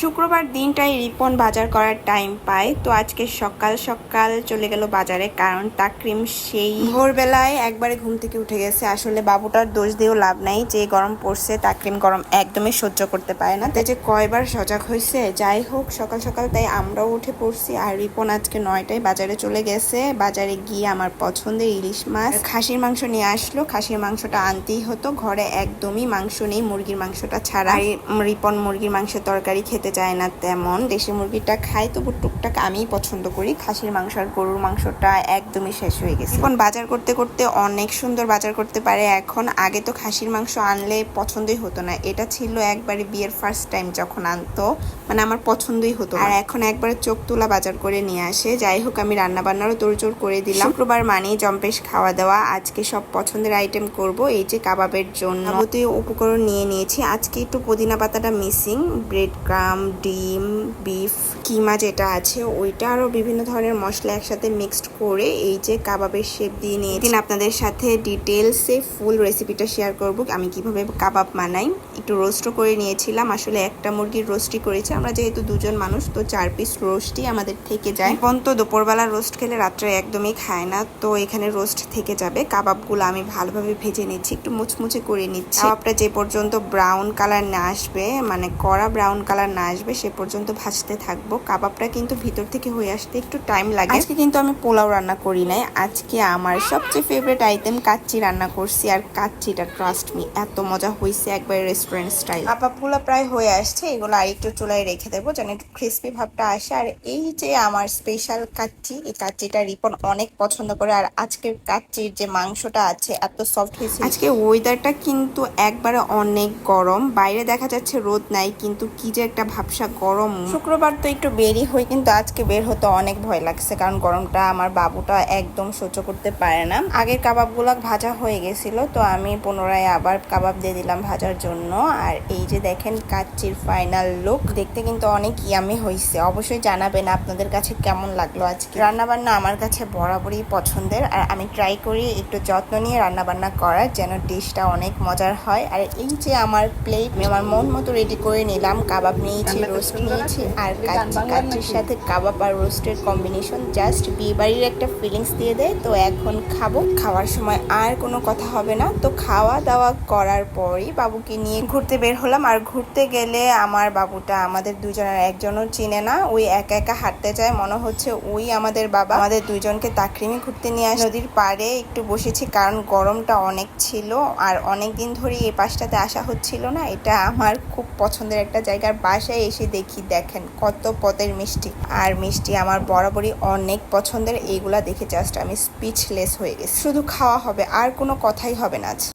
শুক্রবার দিনটাই রিপন বাজার করার টাইম পায়। তো আজকে সকাল সকাল চলে গেল বাজারে, কারণ তাকরিম সেই ভোরবেলায় একবারে ঘুম থেকে উঠে গেছে। আসলে বাবুটার দোষ দিয়েও লাভ নাই, যে গরম পড়ছে তাকরিম গরম একদমই সহ্য করতে পারে না। তাই যে কয়বার সজাগ হয়েছে, যাই হোক, সকাল সকাল তাই আমরাও উঠে পড়ছি। আর রিপন আজকে নয়টায় বাজারে চলে গেছে। বাজারে গিয়ে আমার পছন্দের ইলিশ মাছ, খাসির মাংস নিয়ে আসলো। খাসির মাংসটা আনতেই হতো। ঘরে একদমই মাংস নেই, মুরগির মাংসটা ছাড়া। রিপন মুরগির মাংসের তরকারি খেতে চায় না তেমন। দেশি মুরগিটা খাই তবু টুকটাক আমিই পছন্দ করি। খাসির মাংস আর গরুর মাংসটা একদমই শেষ হয়ে গেছে। এখন বাজার করতে করতে অনেক সুন্দর বাজার করতে পারে। এখন আগে তো খাসির মাংস আনলে পছন্দই হতো না। এটা ছিল একবারে বিয়ের ফার্স্ট টাইম যখন আনতো মানে আমার পছন্দই হতো আর এখন একবারে চোখ তোলা বাজার করে নিয়ে আসে। যাই হোক আমি রান্না বান্নারও তোড়জোড় করে দিলাম। শুক্রবার মানেই জম্পেশ খাওয়া দাওয়া। আজকে সব পছন্দের আইটেম করব। এই যে কাবাবের জন্য। যাবতীয় উপকরণ নিয়ে নিয়েছি। আজকে একটু পুদিনা পাতাটা মিসিং ব্রেড ক্রাম ডিম, বিফ, কিমা যেটা আছে, ওইটা আরও বিভিন্ন ধরনের মশলা একসাথে মিক্সড করে এই যে কাবাবের শেপ দিয়ে নিয়ে দিন আপনাদের সাথে ডিটেলসে ফুল রেসিপিটা শেয়ার করব। আমি কীভাবে কাবাব বানাই, একটু রোস্টও করে নিয়েছিলাম। আসলে একটা মুরগির রোস্টই করেছি। আমরা যেহেতু দুজন মানুষ, তো চার পিস রোস্টই আমাদের থেকে যায়। এখন তো দুপুরবেলা রোস্ট খেলে রাত্রে একদমই খায় না, তো এখানে রোস্ট থেকে যাবে। কাবাবগুলো আমি ভালোভাবে ভেজে নিচ্ছি, একটু মুচমুচে করে নিচ্ছি। কাবাবটা যে পর্যন্ত ব্রাউন কালার না আসবে মানে কড়া ব্রাউন কালার না আসবে সে পর্যন্ত ভাজতে থাকব। কাবাবটা কিন্তু ভিতর থেকে হয়ে আসতে একটু টাইম লাগে। আজকে কিন্তু আমি পোলাও রান্না করি নাই। আজকে আমার সবচেয়ে ফেভারিট আইটেম কাচ্চি রান্না করছি। আর কাচ্চিটা ট্রাস্ট মি এত মজা হয়েছে একবার রেস্টুরেন্ট স্টাইল কাবাবগুলো প্রায় হয়ে আসছে। এগুলো আর একটু চুলায় রেখে দেবো যেন একটু ক্রিস্পি ভাবটা আসে। আর এই যে আমার স্পেশাল কাচ্চি এই কাচ্চিটা রিপন অনেক পছন্দ করে। আর আজকের কাচ্চির যে মাংসটা আছে এত সফট হয়েছে। আজকে ওয়েদারটা কিন্তু একবারে অনেক গরম। বাইরে দেখা যাচ্ছে রোদ নাই কিন্তু কি যে একটা ভাবসা গরম। শুক্রবার তো একটু বেরি হই, কিন্তু আজকে বের হতে অনেক ভয় লাগছে, কারণ গরমটা আমার বাবুটা একদম সহ্য করতে পারে না। আগের কাবাবগুলো ভাজা হয়ে গেছিল, তো আমি পুনরায় আবার কাবাব দিয়ে দিলাম ভাজার জন্য। আর এই যে দেখেন কাচ্চির ফাইনাল লুক দেখতে কিন্তু অনেক ইয়ামি হয়েছে অবশ্যই জানাবেন আপনাদের কাছে কেমন লাগল আজকে। রান্নাবান্না আমার কাছে বরাবরই পছন্দের, আর আমি ট্রাই করি একটু যত্ন নিয়ে রান্নাবান্না করার, যেন ডিশটা অনেক মজার হয়। আর এই যে আমার প্লেট আমি আমার মন মতো রেডি করে নিলাম কাবাব নিয়েছি রোস্ট নিয়েছি আর কাচ্চি কাচ্চির সাথে কাবাব আর রোস্টের কম্বিনেশন জাস্ট বিয়ে বাড়ির একটা ফিলিংস দিয়ে দেয় তো এখন খাব। খাওয়ার সময় আর কোনো কথা হবে না। তো খাওয়া দাওয়া করার পরই বাবুকে নিয়ে ঘুরতে বের হলাম। আর ঘুরতে গেলে আমার বাবুটা আমাদের দুজনের একজনও চিনে না। ওই একা একা হাঁটতে যায় মনে হচ্ছে ওই আমাদের বাবা। আমাদের দুজনকে তাকরিমি ঘুরতে নিয়ে আসে। নদীর পাড়ে একটু বসেছি কারণ গরমটা অনেক ছিল। আর অনেক দিন ধরে এই পাশটাতে আসা হচ্ছিল না। এটা আমার খুব পছন্দের একটা জায়গার বাসায় এসে দেখি, দেখেন কত পদের মিষ্টি। আর মিষ্টি আমার বরাবরই অনেক পছন্দের, এইগুলা দেখে জাস্ট আমি স্পিচলেস হয়ে গেছি। শুধু খাওয়া হবে, আর কোনো কথাই হবে না আজ।